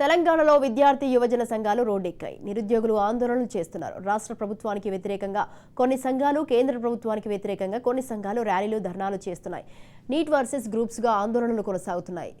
తెలంగాణలో విద్యార్థి యువజన సంఘాలు రోడ్డెక్కాయి. నిరుద్యోగులు ఆందోళనలు చేస్తున్నారు. రాష్ట్ర ప్రభుత్వానికి వ్యతిరేకంగా కొన్ని సంఘాలు కేంద్ర ప్రభుత్వానికి వ్యతిరేకంగా కొన్ని సంఘాలు ర్యాలీలు ధర్నాలు చేస్తున్నాయి. నీట్ వర్సెస్ గ్రూప్స్గా ఆందోళనలు కొనసాగుతున్నాయి.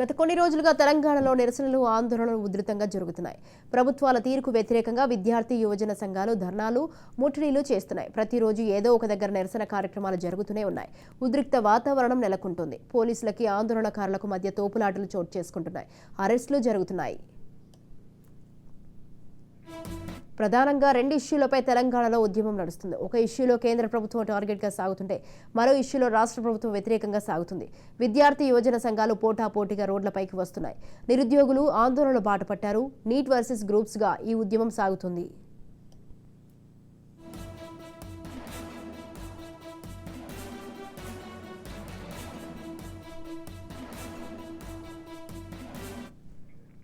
గత కొన్ని రోజులుగా తెలంగాణలో నిరసనలు ఆందోళనలు ఉధృతంగా జరుగుతున్నాయి. ప్రభుత్వాల తీరుకు వ్యతిరేకంగా విద్యార్థి యువజన సంఘాలు ధర్నాలు ముట్టడిలు చేస్తున్నాయి. ప్రతిరోజు ఏదో ఒక దగ్గర నిరసన కార్యక్రమాలు జరుగుతూనే ఉన్నాయి. ఉద్రిక్త వాతావరణం నెలకొంటుంది. పోలీసులకి ఆందోళనకారులకు మధ్య తోపులాటలు చోటు చేసుకుంటున్నాయి. అరెస్టులు జరుగుతున్నాయి. ప్రధానంగా రెండు ఇష్యూలపై తెలంగాణలో ఉద్యమం నడుస్తుంది. ఒక ఇష్యూలో కేంద్ర ప్రభుత్వం టార్గెట్గా సాగుతుంటే మరో ఇష్యూలో రాష్ట్ర ప్రభుత్వం వ్యతిరేకంగా సాగుతుంది. విద్యార్థి యువజన సంఘాలు పోటాపోటీగా రోడ్లపైకి వస్తున్నాయి. నిరుద్యోగులు ఆందోళనలు బాటపట్టారు. నీట్ వర్సెస్ గ్రూప్స్గా ఈ ఉద్యమం సాగుతుంది.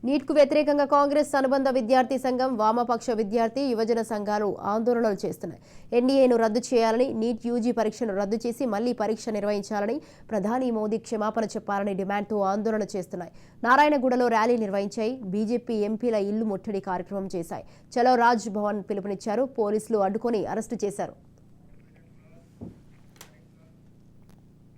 నీట్కు వ్యతిరేకంగా కాంగ్రెస్ అనుబంధ విద్యార్థి సంఘం వామపక్ష విద్యార్థి యువజన సంఘాలు ఆందోళనలు చేస్తున్నాయి. ఎన్డీఏను రద్దు చేయాలని నీట్ యూజీ పరీక్షను రద్దు చేసి మళ్ళీ పరీక్ష నిర్వహించాలని ప్రధాని మోదీ క్షమాపణ చెప్పాలని డిమాండ్తో ఆందోళన చేస్తున్నాయి. నారాయణగూడలో ర్యాలీ నిర్వహించాయి. బీజేపీ ఎంపీల ఇల్లు ముట్టడి కార్యక్రమం చేశాయి. చలో రాజ్ భవన్ పిలుపునిచ్చారు. పోలీసులు అడ్డుకొని అరెస్టు చేశారు.